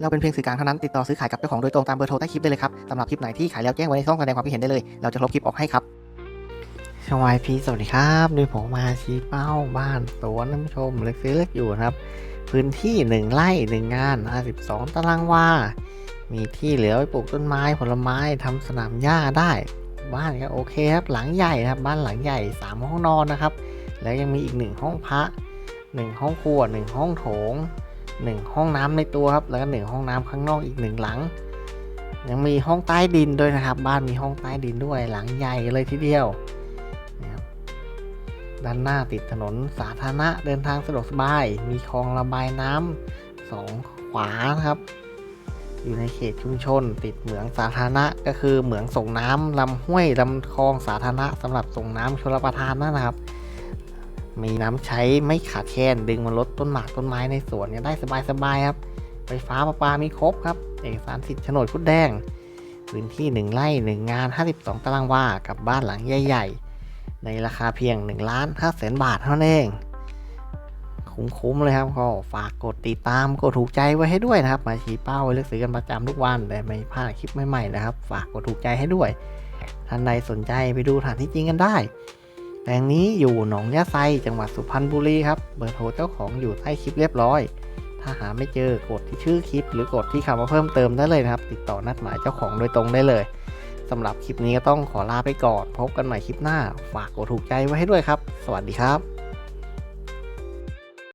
เราเป็นเพียงสื่อกลางเท่านั้นติดต่อซื้อขายกับเจ้าของโดยตรงตามเบอร์โทรใต้คลิปได้เลยครับสำหรับคลิปไหนที่ขายแล้วแจ้งไว้ในช่องแสดงความคิดเห็นได้เลย เราจะลบคลิปออกให้ครับชวายพีสวัสดีครับด้วยผมมาชี้เป้าบ้านสวนน้ำชมเล็กซื้อเล็กอยู่นะครับ พื้นที่ 1 ไร่ 1 งาน 52 ตารางวา มีที่เหลือไว้ปลูกต้นไม้ผลไม้ทำสนามหญ้าได้ บ้านก็โอเคครับ หลังใหญ่นะครับ บ้านหลังใหญ่ 3 ห้องนอนนะครับ แล้วยังมีอีก 1 ห้องพระ 1 ห้องครัว 1 ห้องโถง 1 ห้องน้ำในตัวครับ แล้วก็1ห้องน้ำข้างนอกอีก 1 หลัง ยังมีห้องใต้ดินด้วยนะครับ บ้านมีห้องใต้ดินด้วยหลังใหญ่เลยทีเดียวนะครับด้านหน้าติดถนนสาธารณะเดินทางสะดวกสบาย มีคลองระบายน้ำสองขวานะครับ อยู่ในเขตชุมชน ติดเหมืองสาธารณะก็คือเหมืองส่งน้ำลำห้วยลำคลองสาธารณะสำหรับส่งน้ำชลประทานนั่นนะครับ มีน้ำใช้ไม่ขาดแคลนดึงมาลดต้นหมากต้นไม้ในสวนเนี่ยได้สบายๆครับ ไฟฟ้าประปามีครบครับ เอกสารสิทธิ์โฉนดคุดแดง พื้นที่ 1ไร่1 งาน 52 ตารางวา กับบ้านหลังใหญ่ ๆ ในราคาเพียง1ล้าน5แสนบาทเท่านั้นเอง คุ้มๆเลยครับก็ฝากกดติดตามกดถูกใจไว้ให้ด้วยนะครับ มาชี้เป้าไว้เลือกซื้อกันประจำทุกวันแต่ไม่พลาดคลิปใหม่ๆนะครับ ฝากกดถูกใจให้ด้วยท่านใดสนใจไปดูสถานที่จริงกันได้ แปลงนี้อยู่หนองยะไซจังหวัดสุพรรณบุรีครับ เบอร์โทรเจ้าของอยู่ใต้คลิปเรียบร้อย ถ้าหาไม่เจอกดที่ชื่อคลิป หรือกดที่คำว่าเพิ่มเติมได้เลยนะครับ ติดต่อนัดหมายเจ้าของโดยตรงได้เลยสำหรับคลิปนี้ก็ต้องขอลาไปก่อน พบกันใหม่คลิปหน้า ฝากกดถูกใจไว้ให้ด้วยครับ สวัสดีครับ